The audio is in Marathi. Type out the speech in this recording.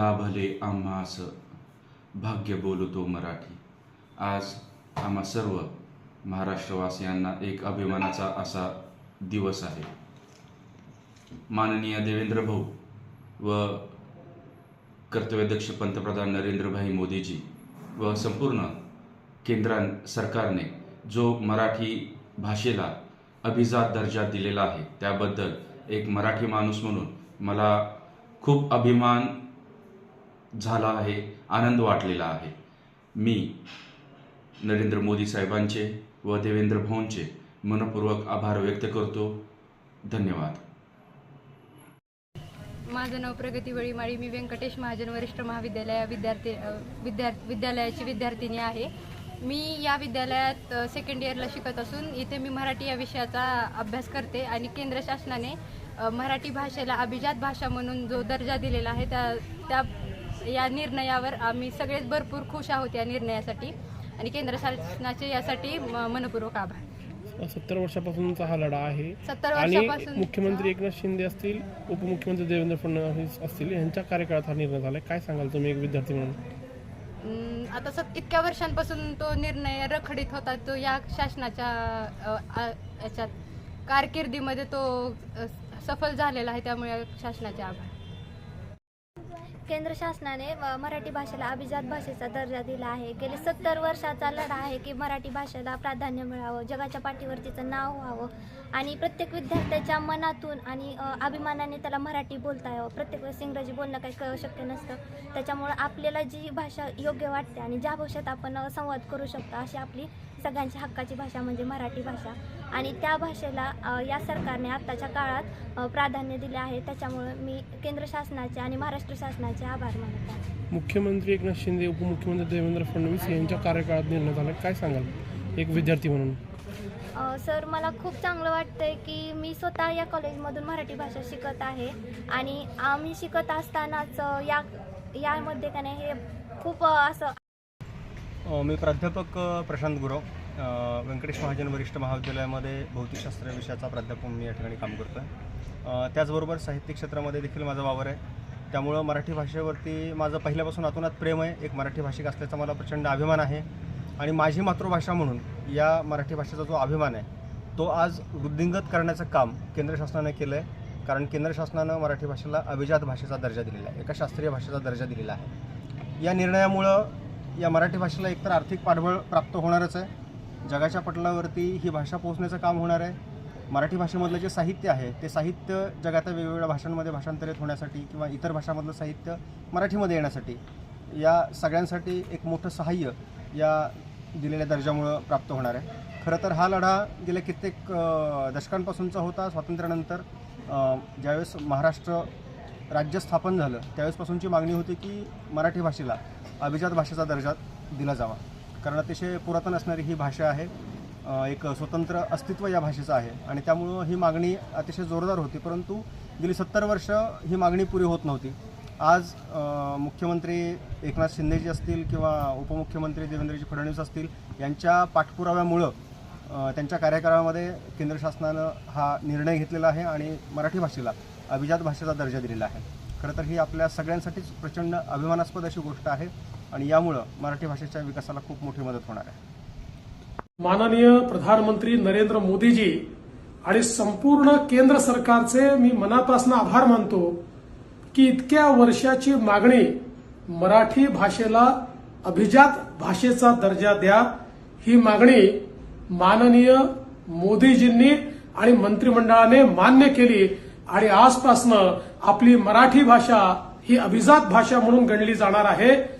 लाभले आम्हास भाग्य बोलतो मराठी. आज आम्हा सर्व महाराष्ट्रवासियांना एक अभिमानाचा असा दिवस आहे. माननीय देवेंद्र भाऊ व कर्तव्यध्यक्ष पंतप्रधान नरेंद्रभाई मोदीजी व संपूर्ण केंद्र सरकारने जो मराठी भाषेला अभिजात दर्जा दिलेला आहे त्याबद्दल एक मराठी माणूस म्हणून मला खूप अभिमान झाला आहे आनंद वाटलेला आहे. मी नरेंद्र मोदी साहेबांचे व देवेंद्र भाऊंचे मनपूर्वक आभार व्यक्त करतो. धन्यवाद. माझं नाव प्रगती वळीमाळी मी व्यंकटेश महाजन वरिष्ठ महाविद्यालय विद्यार्थी विद्या विद्यालयाची विद्यार्थिनी आहे. मी या विद्यालयात सेकंड इयरला शिकत असून इथे मी मराठी या विषयाचा अभ्यास करते आणि केंद्र शासनाने मराठी भाषेला अभिजात भाषा म्हणून जो दर्जा दिलेला आहे त्या त्या या निर्णयावर आम्ही सगळेच भरपूर खुश आहोत या निर्णयासाठी. आणि केंद्र शासनाचे यासाठी मनपूर्वक आभार. सत्तर वर्षापासूनचा हा लढा आहे. सत्तर आणि वर्षापासून मुख्यमंत्री एकनाथ शिंदे असतील उपमुख्यमंत्री देवेंद्र फडणवीस असतील यांच्या कार्यकाळात हा निर्णय झालाय. काय सांगाल तुम्ही एक विद्यार्थी म्हणून? अं, आता सत इतक्या वर्षांपासून तो निर्णय रखडीत होता. तो या शासनाच्या अ, आ, याच्यात कारकिर्दीमध्ये तो अ, सफल झालेला आहे. त्यामुळे या शासनाचे आभार. केंद्र शासनाने मराठी भाषेला अभिजात भाषेचा दर्जा दिला आहे. गेले सत्तर वर्षाचा लढा आहे की मराठी भाषेला प्राधान्य मिळावं जगाच्या पाठीवर तिचं नाव व्हावं आणि प्रत्येक विद्यार्थ्याच्या मनातून आणि अभिमानाने त्याला मराठी बोलता यावं. प्रत्येक वेळेस इंग्रजी बोलणं काही क- शक्य नसतं. त्याच्यामुळं आपल्याला जी भाषा योग्य वाटते आणि ज्या भाषेत आपण संवाद करू शकतो अशी आपली सगळ्यांची हक्काची भाषा म्हणजे मराठी भाषा. आणि त्या भाषेला या सरकारने आत्ताच्या काळात प्राधान्य दिले आहे. त्याच्यामुळं मी केंद्र शासनाचे आणि महाराष्ट्र शासनाचे आभार मानत आहे. मुख्यमंत्री एकनाथ शिंदे उपमुख्यमंत्री देवेंद्र फडणवीस यांच्या कार्यकाळात निर्णय झालाय काय सांगाल? एक विद्यार्थी म्हणून. अ, सर मला खूप चांगलं वाटतंय की मी स्वतः या कॉलेजमधून मराठी भाषा शिकत आहे. आणि आम्ही शिकत असतानाच या यामध्ये का नाही हे खूप असं मी प्राध्यापक प्रशांत गुरव. व्यंकटेश महाजन वरिष्ठ महाविद्यालयामध्ये भौतिकशास्त्र विषयाचा प्राध्यापक म्हणून मी या ठिकाणी काम करतो आहे त्याचबरोबर साहित्य क्षेत्रामध्ये देखील माझा वावर आहे. त्यामुळं मराठी भाषेवरती माझं पहिल्यापासून अतोनात प्रेम आहे. एक मराठी भाषिक असल्याचा मला प्रचंड अभिमान आहे. आणि माझी मातृभाषा म्हणून या मराठी भाषेचा जो अभिमान आहे तो आज वृद्धिंगत करण्याचं काम केंद्र शासनाने केलं आहे कारण केंद्र शासनानं मराठी भाषेला अभिजात भाषेचा दर्जा दिलेला आहे. एका शास्त्रीय भाषेचा दर्जा दिलेला आहे. या निर्णयामुळं या मराठी भाषेला एकतर आर्थिक पाठबळ प्राप्त होणारच आहे. जगाच्या पटलावरती ही भाषा पोहोचण्याचं काम होणार आहे. मराठी भाषेमधलं जे साहित्य आहे ते साहित्य जगातल्या वेगवेगळ्या भाषांमध्ये भाषांतरित होण्यासाठी किंवा इतर भाषांमधलं साहित्य मराठीमध्ये येण्यासाठी या सगळ्यांसाठी एक मोठं सहाय्य या दिलेल्या दर्जामुळं प्राप्त होणार आहे. खरं तर हा लढा गेल्या कित्येक दशकांपासूनचा होता. स्वातंत्र्यानंतर ज्यावेळेस महाराष्ट्र राज्य स्थापन झालं त्यावेळेसपासूनची मागणी होती की मराठी भाषेला अभिजात भाषेचा दर्जा दिला जावा. कारण अतिशय पुरातन असणारी ही भाषा आहे. एक स्वतंत्र अस्तित्व या भाषेचं आहे आणि त्यामुळं ही मागणी अतिशय जोरदार होती. परंतु गेली सत्तर वर्ष ही मागणी पुरी होत नव्हती. आज मुख्यमंत्री एकनाथ शिंदेजी असतील किंवा उपमुख्यमंत्री देवेंद्रजी फडणवीस असतील यांच्या पाठपुराव्यामुळं त्यांच्या कार्यकाळामध्ये केंद्र शासनानं हा निर्णय घेतलेला आहे आणि मराठी भाषेला अभिजात भाषेचा दर्जा दिलेला आहे. खरं तर ही आपल्या सगळ्यांसाठीच प्रचंड अभिमानास्पद अशी गोष्ट आहे. आणि यामुळं मराठी भाषेच्या विकासाला खूप मोठी मदत होणार आहे. माननीय प्रधानमंत्री नरेंद्र मोदीजी आणि संपूर्ण केंद्र सरकारचे मी मनापासून आभार मानतो की इतक्या वर्षाची मागणी मराठी भाषेला अभिजात भाषेचा दर्जा द्या ही मागणी माननीय मोदीजींनी आणि मंत्रिमंडळाने मान्य केली आणि आजपासनं आपली मराठी भाषा ही अभिजात भाषा म्हणून गणली जाणार आहे.